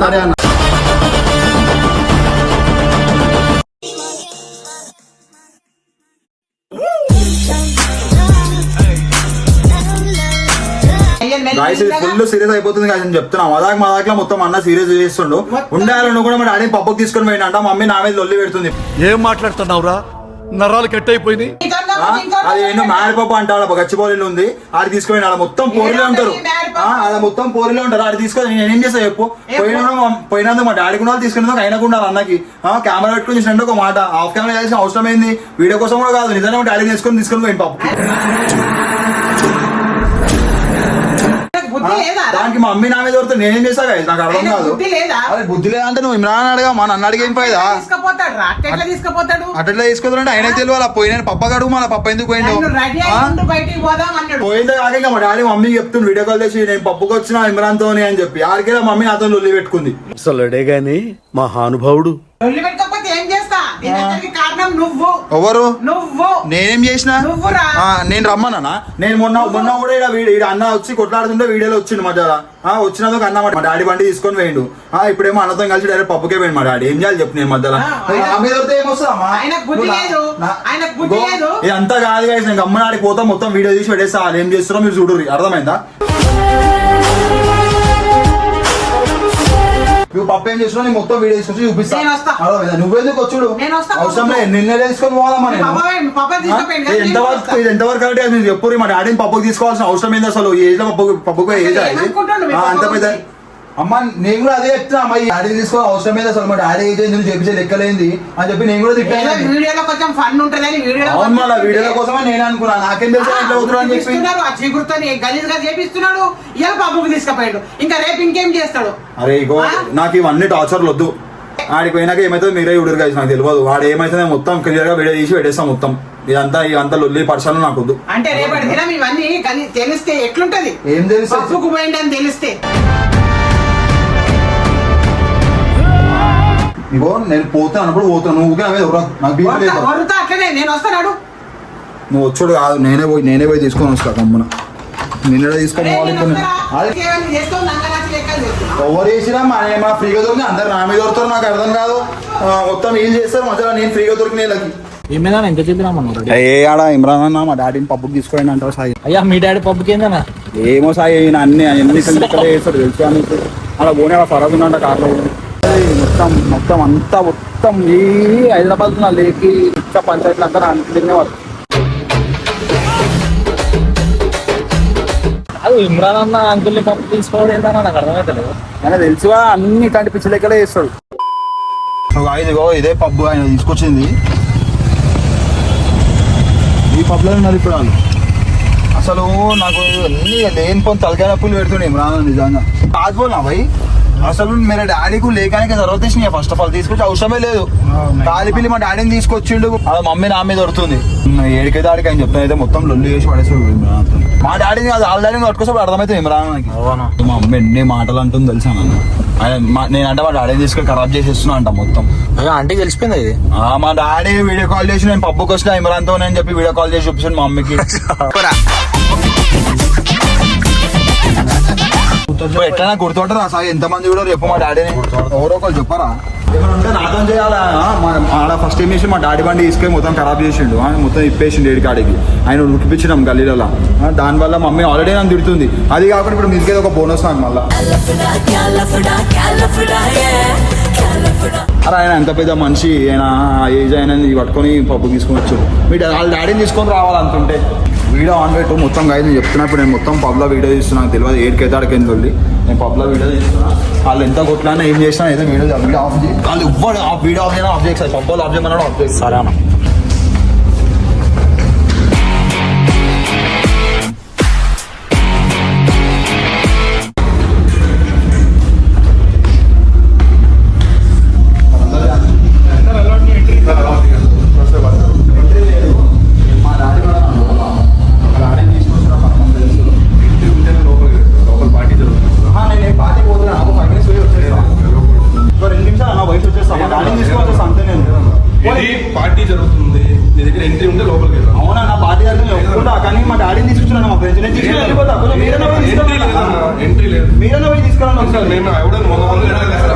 సరే అన్న. గాయస్ ఇది ఫుల్ సీరియస్ అయిపోతుంది గాయస్ అని చెప్తున్నా. మదాక్ మదాక్లో మొత్తం అన్న సీరియస్ చేస్తుండు. ఉండాలని కూడా మా డాడీ పప్పుకి తీసుకొని పోయినంట మమ్మీ నా మీద లొల్లి పెడుతుంది. ఏం మాట్లాడుతున్నావురా? నరాలు కట్ అయిపోయింది అది ఏంటో మాడిపప్పు అంటాడు ఒక గచ్చిపోలీలు ఉంది. ఆడ తీసుకొని ఆడ మొత్తం పోరిలో ఉంటారు. ఆ, ఆడ మొత్తం పోరిలో ఉంటారు. ఆడ తీసుకొని నేను ఏం చేస్తా చెప్పు? పోయినా పోయినందుకు మా డాడీ కూడా తీసుకున్నందుకు అయినా కూడా అన్నకి. ఆ, కెమెరా పెట్టుకుని చూసినట్టు ఒక మాట. ఆఫ్ కెమెరా చేయాల్సిన అవసరం ఏంది వీడియో కోసం కూడా కాదు నిజంగా డాడీ తీసుకొని తీసుకొని పోయింది పాప మా మమ్మీ నా మీద కొడుతుంది నేనేం చేస్తా guys? నాకు అర్థం కాదు. బుద్ధి లేదా? అరే బుద్ధి లేదంటే నువ్వు ఇమ్రాన్ అడగా మా నన్ను అడిగేం పోయేదా తీసుకుపోతాడు రా. ఎట్లా తీసుకుపోతాడు? అట్లా తీసుకుంటారంటే ఆయన తెలియాలి? పోయిన పప్ప గడువు మన పప్ప ఎందుకు పోయిండు నన్ను రెడీ ఆ? అయ్యి బయటికి పోదాం అన్నాడు. పోయిందే కాక ఇంకా మా డాడీ మమ్మీ చెప్తుంది వీడియో కాల్ చేసి నేను పప్పుకి వచ్చిన ఇమ్రాన్ తోని అని చెప్పి. ఆడికి మమ్మీ నాతో లొల్లి పెట్టుకుంది. అసలుడే గాని మహానుభావుడు. లొల్లి పెట్టుకోకపోతే ఏం చేస్తా దీనికి కారణం నువ్వు ఎవరు? నువ్వు. నేనేం చేసిన? నేను రమ్మన్నా నేను మొన్న మొన్న కూడా ఈడ అన్న వచ్చి కొట్లాడుతుంటే వీడియోలో వచ్చిండు మధ్యలో ఆ వచ్చినందుకు అన్న మా డాడీ బండి తీసుకొని పోయిండు. ఆ ఇప్పుడేమో అన్నతో కలిసి డైరెక్ట్ పప్పుకే పోయిండు మా డాడీ. ఏం చేయాలి చెప్పు నేను మధ్యలో. ఇదంతా కాదు guys. నేను గమ్మని ఆడికి పోతా మొత్తం వీడియో తీసి పెట్టేస్తా. ఏం చేస్తారో మీరు చూడరు అర్థమైందా? నువ్వు పప్పు ఏం చేస్తున్నావు నేను మొత్తం వీడియో తీసుకొచ్చి చూపిస్తా నేను వస్తా. అర్థమైందా నువ్వెందుకు వచ్చుడు. అవసరం లేదు నిన్నే తీసుకొని పోదామా ఎంతవరకు. ఇది ఎంతవరకు కరెక్ట్ మీరు చెప్పు మా డాడీని పప్పుకి తీసుకోవాల్సిన అవసరం ఏంది అసలు ఏజ్లో పప్పుకు పప్పుకు ఏజ్ అంత పప్పు పెద్ద? అమ్మ నేను కూడా అదే చెప్తున్నా అమ్మ ఈ డాడీని తీసుకోవాలి అవసరం ఏంది అసలు మా డాడీ ఏజ్ ఎందుకు చేపించే లెక్కలేంది? అని చెప్పి నేను కూడా తిట్టాను. వీడియోలో కొంచెం ఫన్ ఉంటదని వీడియోలో అవును మళ్ళీ వీడియోల కోసమే నేను అనుకున్నా. నాకేం తెలుసు ఎట్లా అవుతున్నా అని చెప్పి. ఆ చీకుడుతోని గలీజ్గా చేపిస్తున్నాడు. ఇలా పప్పుకు తీసుకుపోయాడు. ఇంకా రేపు ఇంకేం చేస్తాడు? అరే ఇగో? నాకు ఇవన్నీ టార్చర్లు వద్దు ఆడికి పోయినాక ఏమైతుందో మీరే చూడరు guys నాకు తెలియదు వాడు ఏమైతుందో మొత్తం క్లియర్గా వీడియో తీసి పెట్టేస్తాం మొత్తం. ఇదంతా ఇదంతా లొల్లి పర్సనల్ నాకు వద్దు. అంటే రేపటి దినం ఇవన్నీ తెలిస్తే ఎట్లుంటది? ఏం తెలుసు పోయిందని తెలిస్తే. ఇగో నేను పోతాను అన్నప్పుడు పోతాను నువ్వు ఊరికే ఎవరు? నాకు బీపీ లేదు. వరుతా అట్లనే నేను వస్తాడు నువ్వు వచ్చాడు కాదు నేనే పోయి నేనే పోయి తీసుకొని వస్తా కమ్మున నిన్న తీసుకొని పోవాలి నేను. ఎవరు చేసినా మా మా ఫ్రీగా దొరికి అందరు నా మీద దొరుకుతారు నాకు అర్థం కాదు. మొత్తం వీళ్ళు చేస్తారు మధ్యలో నేను ఫ్రీగా దొరికిన వీళ్ళకి. ఏమైనా ఎంత చెప్పినామన్నారు ఏ ఆడ ఇమ్రాన్ అన్న మా డాడీని పప్పుకి తీసుకోండి అంటారు సాయి? అయ్యా మీ డాడీ పప్పుకి ఏందన్నా? ఏమో సాయి అన్ని అన్ని ఇక్కడ చేస్తాడు తెలుసు అని అలా పోనీ అలా ఫరాజ్ ఉన్నంట కార్లో మొత్తం మొత్తం అంతా మొత్తం ఈ హైదరాబాద్ నా లేకి ఇంకా పంచాయతీలు అంతా అన్ని వాళ్ళు. అది ఇమ్రాన్ అన్న అంకుల్ని పప్పు తీసుకోవడం ఏందన్నా నాకు అర్థమైతలేదు. ఆయన తెలుసుగా అన్ని ఇట్లాంటి పిచ్చి లెక్కలే చేస్తాడు. ఇదిగో ఇదే పబ్బు ఆయన తీసుకొచ్చింది. ఈ పబ్లో ఉన్నారు ఇప్పుడు వాళ్ళు. అసలు నాకు అన్ని లేని పొంది తలకాయ నొప్పులు పెడుతుండే ఇమ్రాన్ నిజంగా. కాదు భయ్? అసలు మీరు డాడీకు లేకానికి జరుగుతుంది వచ్చినాయి ఫస్ట్ ఆఫ్ ఆల్ తీసుకొచ్చి అవసరమే లేదు. కాలి పిల్లి మా డాడీని తీసుకొచ్చిండు. అలా మమ్మీ నా మీద దొరుకుతుంది ఏడికైతే ఆడికి ఆయన చెప్తాను అయితే మొత్తం లొల్లి చేసి పడేసాడు మా డాడీని కాదు వాళ్ళ డాడీని పట్టుకోసం అర్థమవుతుంది ఇమ్రాన్ నాకు. మా అమ్మ ఎన్ని మాటలు అంటుంది తెలుసా నన్ను? నేనంటే మా డాడీని తీసుకొని ఖరాబ్ చేసేస్తున్నా అంట మొత్తం. ఆంటీకి తెలిసిపోయింది ఇది? మా డాడీ వీడియో కాల్ చేసి నేను పప్పుకి వచ్చిన ఇమ్రాన్తో అని చెప్పి వీడియో కాల్ చేసి చూపించాను మా అమ్మకి ఇప్పుడు ఎట్లా గుర్తుంటారా సార్ ఎంత మంది కూడా చెప్పు మా డాడీని ఎవరో ఒకరు చెప్పరా? ఉంటే నాతో చేయాలా? ఆడ ఫస్ట్ ఏం చేసి మా డాడీ బండి తీసుకొని మొత్తం ఖరాబ్ చేసిండు. మొత్తం ఇప్పేసిండు ఏడి కాడికి. ఆయన ఉడికిపించినాం గల్లీలలో. దానివల్ల మమ్మీ ఆల్రెడీ నన్ను తిడుతుంది. అది కాకుండా ఇప్పుడు మీకే ఒక బోనస్ నాకు మళ్ళీ. అరే ఆయన ఎంత పెద్ద మనిషి. ఆయన ఏజ్ ఆయన పట్టుకొని పప్పు తీసుకొని వచ్చారు మీ వాళ్ళ డాడీని తీసుకొని రావాలనుకుంటే వీడియో ఆన్ పెట్టు మొత్తం కాదు నేను చెప్తున్నప్పుడు నేను మొత్తం పబ్లో వీడియో తీస్తున్నా నాకు తెలియదు ఏడుకైతే ఆడికి వెళ్ళి నేను పబ్లో వీడియో తీస్తున్నా. వాళ్ళు ఎంత కొట్లానా ఏం చేసినా ఏదో వీడియో వీడియో ఆఫ్ చేయాలి వాళ్ళు ఇవ్వడు ఆ వీడియో ఆఫ్ చేయడం ఆఫ్ చేస్తారు పబ్లో ఆఫ్ చేయమన్నాడు ఆఫ్ చేస్తారు సరే అన్న. తీసుకురండి ఒకసారి నేను ఎవడో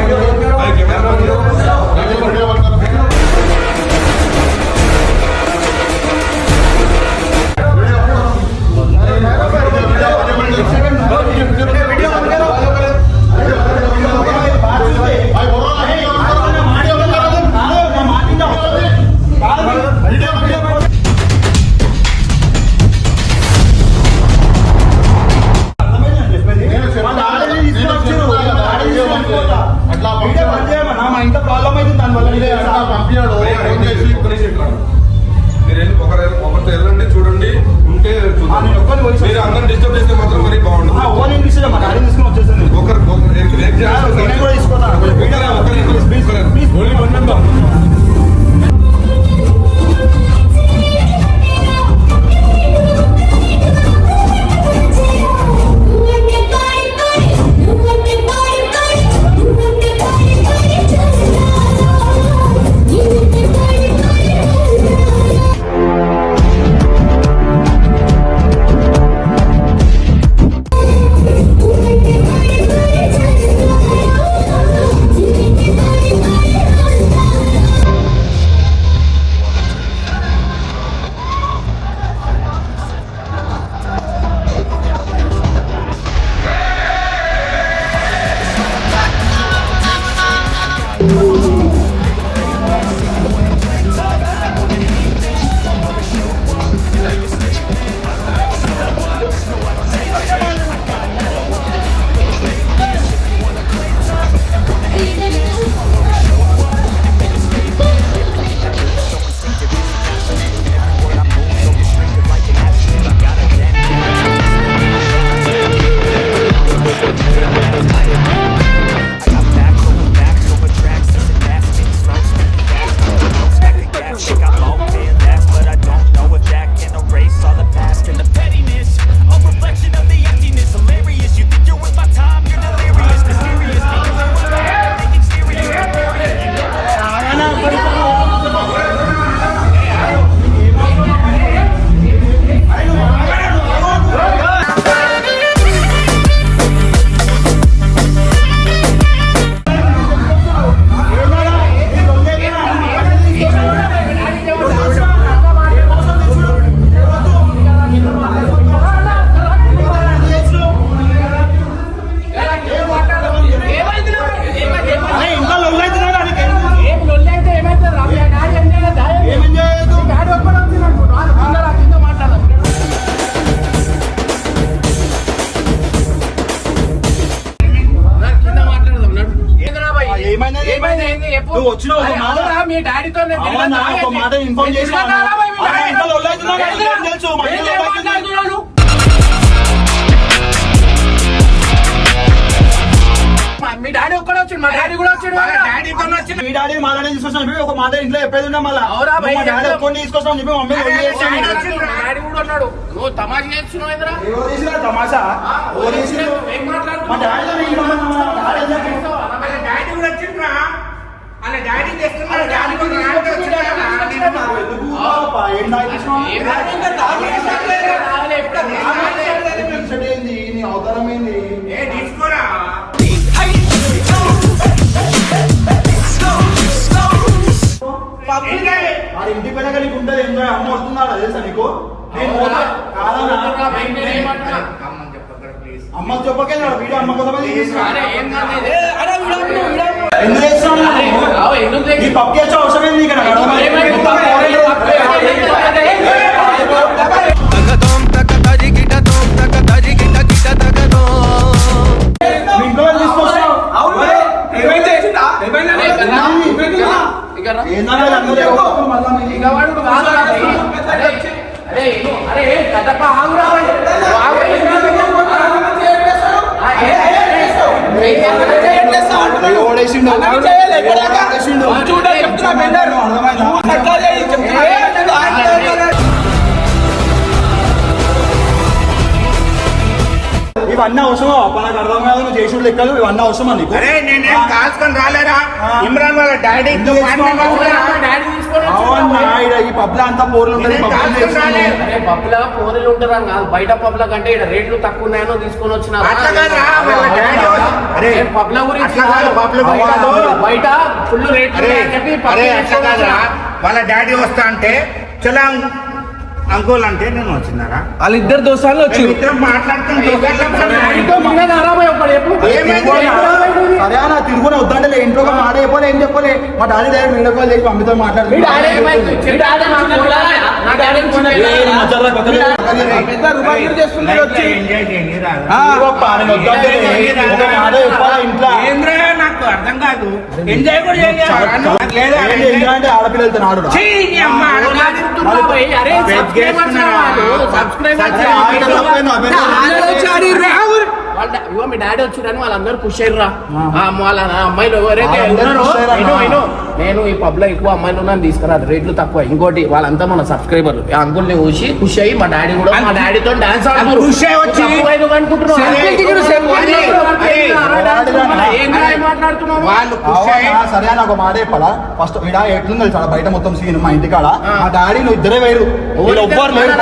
ఆ, నేను ఒక్కరిని పోయి మీ డాడీతో మాట ఇన్ఫార్మ్ మా డాడీ ఒక్కడే వచ్చాడు మా డాడీ కూడా వచ్చాడు డాడీతో వచ్చింది మీ డాడీ మా డాడీ తీసుకొస్తాను చెప్పి ఒక మాట ఇంట్లో చెప్పేది ఉన్నా మళ్ళా. అవురా మా డాడీ. ఒక్కడిని తీసుకొస్తాను చెప్పి మమ్మీ డాడీ కూడా ఉన్నాడు. నువ్వు తమాషా చేస్తున్నావు ఎదురా? తమాషా? మా డాడీ డాడీ కూడా వాళ్ళ డాడీ డాడీ ఏం ఇంటి పైన ఉంటుంది అమ్మ వస్తున్నాడా తెలుసా నీకు? నేను పోతా. కాదన్నా. అమ్మకి చెప్పకే నా వీడియో అమ్మ కోసం ఎందుకు చేస్తున్నావు? ఈ పప్పు చేసే అవసరం ఏంది ఇక్కడ మీ ఇంట్లో వాళ్ళు తీసుకొస్తావు ఏందన్నా ఇవన్నీ అవసరమా అప్ప నాకు అర్థం కాదు నువ్వు చేసుడు లెక్కలు ఇవన్నీ అవసరమా నీకు అరే నేనేం కాల్చుకొని రాలేరా. ఇమ్రాన్ వాళ్ళ డాడీ? డాడీ ఈ పబ్లో అంతా పోర్లు పబ్లో ఉంటారని కాదు బయట పబ్ల కంటే ఇక్కడ రేట్లు తక్కువ ఉన్నాయనో తీసుకొని వచ్చిన. పబ్ల గురించి బయట ఫుల్ రేట్లు చెప్పి. వాళ్ళ డాడీ వస్తా అంటే చలా అంకుల్ అంటే నేను వచ్చినారా? వాళ్ళిద్దరు దోసాలు వచ్చి ఇద్దరం? సరే అన్న తిరుగునే వద్దంటే ఇంట్లో మాట చెప్పలే ఏం చెప్పలే. మా డాడీ డైరెక్ట్ వీడియో కాల్ చేసి మమ్మీతో మీ మాట్లాడుతున్నాడు డాడీ ఏమైంది? మీ డాడీ నాకు చూడాలి. నా డాడీ చిన్న ఏ, మా చర్ల పక్కన పెద్ద రుబాబీలు చేస్తున్నాడు వచ్చి. ఎంజాయ్ చేయండి రా. ఇదిగోప్పా, నేను వద్దంటే ఒక మాట చెప్పాలా ఇంట్లో? నాకు అర్థం కాదు. ఎంజాయ్ కూడా ఆడపిల్లలతో నాడు ఛీ, వాళ్ళు, ఇగో మీ డాడీ వచ్చిరని వాళ్ళందరూ పుష్ అయ్యారా వాళ్ళ అమ్మాయిలు ఎవరైతే? నేను ఈ పబ్లో ఎక్కువ అమ్మాయిలు ఉన్నాను తీసుకురాదు రేట్లు తక్కువ. ఇంకోటి వాళ్ళంతా మన సబ్స్క్రైబర్లు ఆ అంకుల్ని చూసి ఖుషి అయ్యి మా డాడీ కూడా మా డాడీతో డాన్స్ ఖుషి? సరే, వాళ్ళు ఖుషి అని ఒక మాట చెప్పాలా ఫస్ట్ ఈడ ఎట్లుంది తెలుసా బయట మొత్తం సీన్ మా ఇంటికాడ. మా డాడీ నువ్వు ఇద్దరే వేరు. ఎవ్వరు లేరు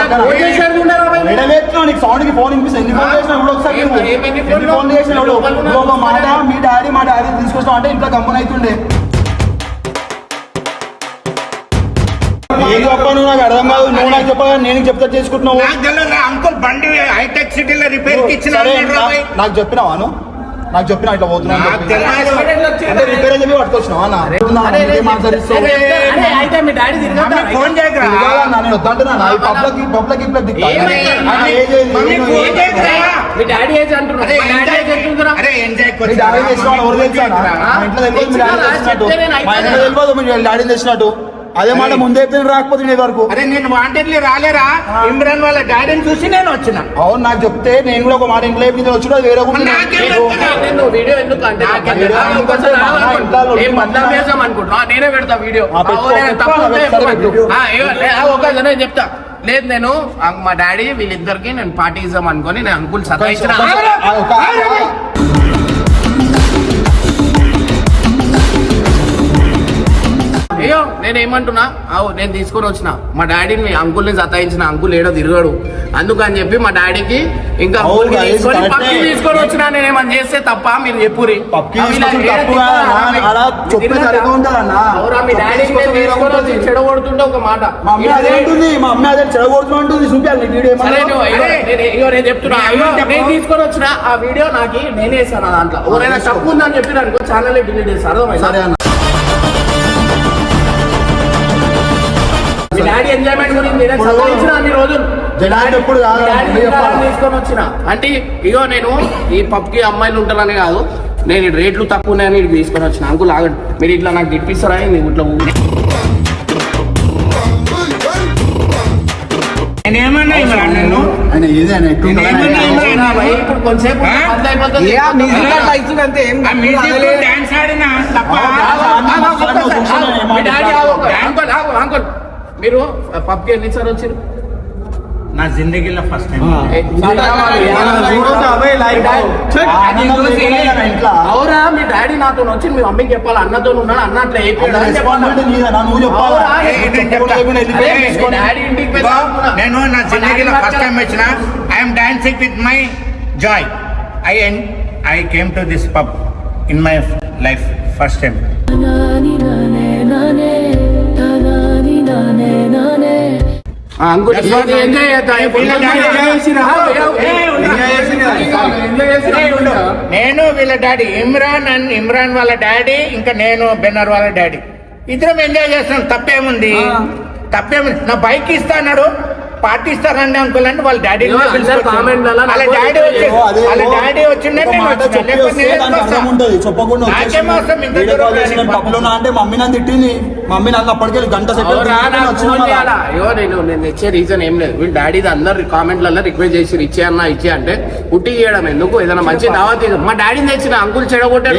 సౌండ్కి ఫోన్ వినిపిస్తుంది? ఎన్ని ఫోన్ చేసినా ఎవడో ఒకసారి ఫోన్ ఒక మాట మీ డాడీ మా డాడీ తీసుకొస్తావు అంటే ఇంట్లో గమ్మన అవుతుండే ఏం చెప్పా నువ్వు? నాకు అర్థం కాదు. నువ్వు నాకు చెప్పగా నేను చెప్తా చేసుకుంటున్నావు. అంకుల్ బండి హైటెక్ సిటీలో రిపేర్కి ఇచ్చిన నాకు చెప్పినావా నువ్వు? నాకు చెప్పినా ఇట్లా. అంటే రిపేర్ అని చెప్పి పట్టుకొచ్చినావా నేను వద్దంటున్నా. పబ్లకి పబ్లకి ఇట్లా మీ ఏజ్ ఇంట్లో తెలియదు డాడీ అదే మాట ముందే రాకపోతే నీ వరకు. అరే నేను వాంటెడ్లీ రాలేరా? ఇమ్రాన్ వాళ్ళ డాడీని చూసి నేను వచ్చిన. అవును నాకు చెప్తే నేను కూడా ఒక మాట ఇంట్లో చెప్పి నేను వచ్చి కూడా వేరే వీడియో ఎందుకు నేను పెడతా వీడియో. చెప్తా. లేదు నేను మా డాడీ వీళ్ళిద్దరికి నేను పార్టీ ఇద్దాం అనుకొని నేను అంకుల్ సతాయించిన. అయ్యో నేను ఏమంటున్నా అవు నేను తీసుకొని వచ్చిన. మా డాడీని అంకుల్ని సతాయించిన అంకుల్ ఏడో తిరగాడు. అందుకని చెప్పి మా డాడీకి ఇంకా అవును, తీసుకొని తీసుకొని వచ్చిన నేను ఏమన్నా చేస్తే తప్ప మీరు చెప్పురి? అన్న, అలా చెప్పే తిరగరా? సరిగ్గా ఉండాలన్న. అవురా మీ పప్పుకి డాడీని తీసుకొస్తే వేరే తీసుకొని వచ్చి ఉంటుంది. చెడగొడుతుంటే ఒక మాట. మా అమ్మ అదే అంటుంది మా అమ్మ అదే చెడగొడుతున్నా అంటుంది చూపించాలి నీ వీడియో సరే ఏమన్నా? నువ్వు అయ్యో, నేను అయ్యో, నేను చెప్తున్నా అయ్యో, నేను తీసుకొని వచ్చిన ఆ వీడియో నాకు నేనే వేసాను ఆ దాంట్లో. ఎవరైనా తప్పు ఉందని చెప్పి అనుకో ఛానల్ డిలీట్ చేస్తారు. అర్థమైందా? సరే అన్న. మీ డాడీ ఎంజాయ్మెంట్ గురించి అన్ని రోజులు ఎప్పుడు తీసుకొని వచ్చిన అంటే ఇగో నేను ఈ పబ్కి అమ్మాయిలు ఉంటారని కాదు నేను రేట్లు తక్కువ ఉన్నాయని ఇటు తీసుకొని వచ్చిన అంకుల్ ఆగండి మీరు ఇట్లా నాకు తిప్పిస్తారా ఏంది ఇట్లా నేనేమన్నా ఆయన? నేనేమన్నా భయ్? ఇప్పుడు అయిపోతుంది. మ్యూజిక్. మీ డాడీ ఆగు, ఒక్క- అంకుల్ ఆగు, అంకుల్ మీరు పబ్కి ఎన్నిసార్లు వచ్చారు నా జిందగీలో ఫస్ట్ టైం. అవురా మీ డాడీ నాతో వచ్చి మీ మమ్మీకి చెప్పాలి? అన్నతో ఉన్నాడు? అన్న అట్లా నేను నా జిందగీలో ఫస్ట్ టైం వచ్చిన I'm dancing with my joy I I came to this pub in my life first time నేను వీళ్ళ డాడీ. ఇమ్రాన్ అండ్ ఇమ్రాన్ వాళ్ళ డాడీ ఇంకా నేను బెన్నర్ వాళ్ళ డాడీ. ఇద్దరం ఎంజాయ్ చేస్తున్నాం. తప్పేముంది? తప్పేముంది? నా బైక్ ఇస్తా అన్నాడు. పార్టీ ఇస్తారండి అంకుల్ అంటే వాళ్ళ డాడీ వాళ్ళ డాడీ వచ్చి వాళ్ళ డాడీ వచ్చిండే. చెప్పకుండా అంటే మమ్మీ నన్ను తిట్టింది. మమ్మీ నన్ను అప్పటికెళ్ళి గంట? అయ్యో నేను నేను ఇచ్చే రీజన్ ఏం లేదు. వీళ్ళు డాడీ అందరు కామెంట్లలో రిక్వెస్ట్ చేసి ఇచ్చే అన్న ఇచ్చే అంటే పుట్టి చేయడం ఎందుకు? ఏదైనా మంచి దావత్. మా డాడీని తెచ్చిన అంకుల్ చెడగొట్టాడు.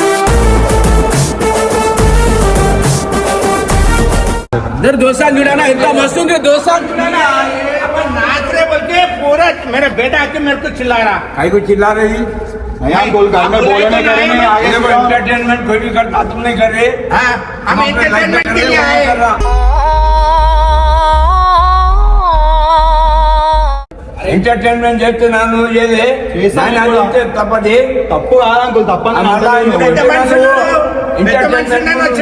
जर दोसा जुड़ा ना इतना मस्त है दोसा जुड़ा ना अपन नाच रहे बोल के पूरा मेरा बेटा आके मेरे को चिल्ला रहा कहीं को चिल्ला रही नहीं अंकुल घर में बोले नहीं करेंगे आगे ये से वो एंटरटेनमेंट कोई भी करता तुम नहीं कर रहे हाँ हम एंटरटेनमेंट के लिए आए ఎంటర్టైన్మెంట్ చేస్తే నన్ను చేయలే చేశాను నాన్న కూడా. చెప్తే తప్పది తప్పు కాదు అంకుల్ తప్పని ఆ నేను మళ్ళా అంటలేను. పెద్ద మనుషులు, పెద్ద ఎంటర్టైన్మెంట్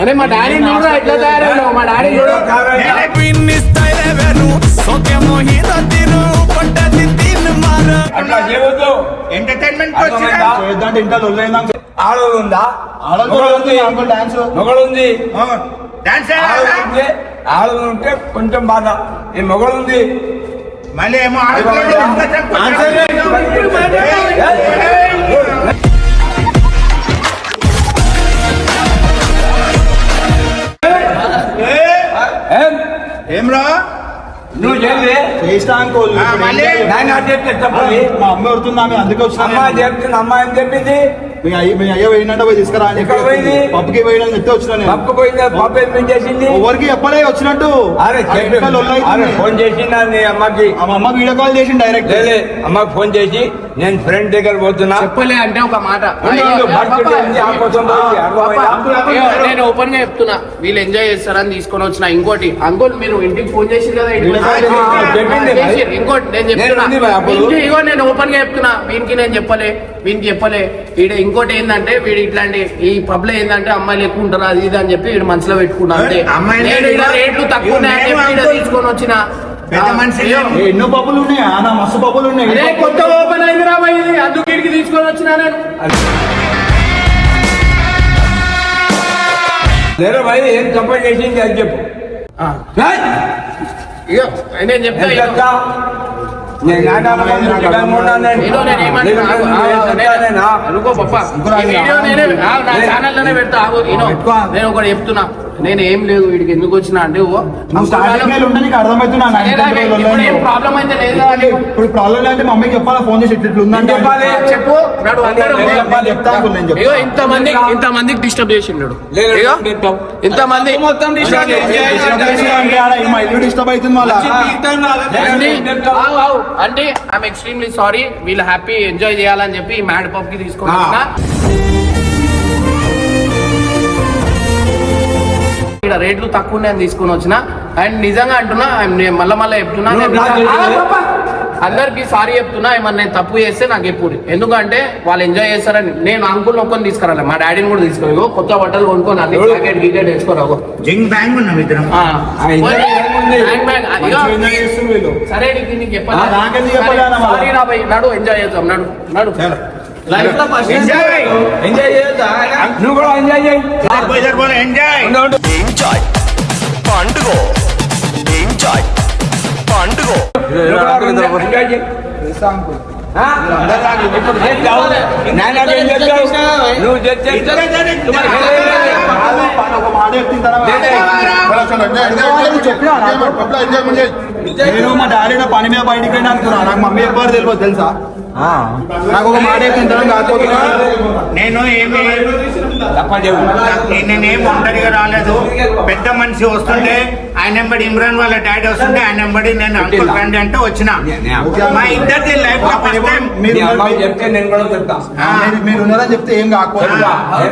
అరే మా డాడీ చూడరా ఎట్లా తయారైనావు మా డాడీ అట్లా చేయవద్దు ఎంటర్టైన్మెంట్ ఉంది డాన్స్ ఆడలు ఉంటే కొంచెం బాధ ఈ మొగలు ఉంది మళ్ళీ ఏమో ఆడపిల్లలు ఏం రా నువ్వు చెప్తే తప్పది మా అమ్మ అందుకే అమ్మ వచ్చిన అమ్మ ఏం చెప్పింది? మీ అయ్య మీ అయ్య పోయినట్టు పోయి తీసుకురా అని ఎక్కడ పోయింది? పప్పుకి పోయినని చెప్తే వచ్చిన నేను. పప్పు పోయిందా? పప్పు ఏం చేసింది ఎవరికి చెప్పలే వచ్చినట్టు. అరే. ఫోన్ చేసిందా నీ అమ్మకి? మా అమ్మకి వీడియో కాల్ చేసి డైరెక్ట్ అమ్మకి ఫోన్ చేసి నేను ఫ్రెండ్ దగ్గర పోతున్నా. చెప్పలే అంటే ఒక మాట. నేను ఓపెన్గా చెప్తున్నా. వీళ్ళు ఎంజాయ్ చేస్తారని తీసుకొని వచ్చిన ఇంకోటి. అంకుల్ మీరు ఇంటికి ఫోన్ చేసి కదా. ఇంకోటి నేను చెప్తున్నా. నేను ఓపెన్గా చెప్తున్నా. వీనికి నేను చెప్పలే వీనికి చెప్పలే. వీడు ఇంకోటి ఏంటంటే వీడు ఇట్లాంటి ఈ పబ్లో ఏంటంటే అమ్మాయిలు ఎక్కువ ఉంటారు అది ఇది అని చెప్పి వీడు మనసులో పెట్టుకున్నా అంతే. అమ్మాయిలు నేను ఈడ ఇగో, రేట్లు తక్కువ ఉన్నాయని చెప్పి తీసుకొని వచ్చిన పెద్ద మనిషి ఎన్నో పప్పులు ఉన్నాయా నా మస్తు పప్పులు ఉన్నాయి. కొత్త ఓపెన్ అయింది రా భయ్ ఇది. అందుకు వీడికి తీసుకొని వచ్చిన నేను. లేరా భయ్ ఏం తప్ప చేసింది అది చెప్పు. నేను చెప్తా? అనుకో పప్ప. వీడియో నా పెడతా. నేను ఒకటి చెప్తున్నా నేను ఏం లేదు వీడికి ఎందుకు వచ్చినా అంటే ఓ. ప్రాబ్లం అయితే లేదు? ఇప్పుడు ప్రాబ్లం అంటే మా మమ్మీకి చెప్పాలా? ఫోన్ చేసి ఇట్లా చెప్పాలి? చెప్పు. ఇంత మంది ఇంత మందికి డిస్టర్బ్ చేసిండు. ఇంత మంది మొత్తం డిస్టర్బ్ డిస్టర్బ్ అవుతుంది అంటే ఐఎమ్ ఎక్స్ట్రీమ్లీ సారీ వీళ్ళు హ్యాపీ ఎంజాయ్ చేయాలని చెప్పి ఈ మ్యాడ్ పబ్కి తీసుకొని ఇక్కడ రేట్లు తక్కువ ఉన్నాయని తీసుకొని వచ్చిన. అండ్ నిజంగా అంటున్నా నేను మళ్ళా మళ్ళీ చెప్తున్నా నేను. అందరికి సారీ చెప్తున్నా ఏమన్నా నేను తప్పు చేస్తే నాకు ఎప్పుడు ఎందుకంటే వాళ్ళు ఎంజాయ్ చేస్తారని నేను అంకుల్ ఒక్కని తీసుకురాలి మా డాడీని కూడా తీసుకురా కొత్త బట్టలు కొనుక్కొని అన్ని జాకెట్ గీకెట్ వేసుకోరావు జింగ్ బ్యాంగ్ ఉన్నాం ఇద్దరం. సరే నీకు నీకు చెప్పాలి నడు ఎంజాయ్ చేద్దాం నడు నడు. ఎంజాయ్ చేయొద్దా నువ్వు కూడా ఎంజాయ్ చేయి ఎంజాయ్. ఎంజాయ్ పండుగ ఎంజాయ్ పండుగ నువ్వు కూడా ఎంజాయ్ చేయి. నువ్వు చెప్పినా నేను మా డాడీ నా పని మీద బయటికి వెళ్ళి అనుకున్నా. నాకు మమ్మీ ఎవ్వరు తెలియదు తెలుసా? నాకు ఒక మాట చెప్తుంటాను కాకపోతున్నా. నేను ఏమి నేనేం ఒంటరిగా రాలేదు. పెద్ద మనిషి వస్తుంటే ఆయన ఎంబడి ఇమ్రాన్ వాళ్ళ డాడీ వస్తుంటే ఆయన ఎంబడి నేను అంకుల్ రండి అంటే వచ్చిన. మా ఇద్దరిది లైఫ్లో ఫస్ట్ టైం మీరు అమ్మాయి చెప్తే నేను కూడా చెప్తా. మీరు- మీరు ఉన్నారని చెప్తే ఏం కాకపోతే? కాదు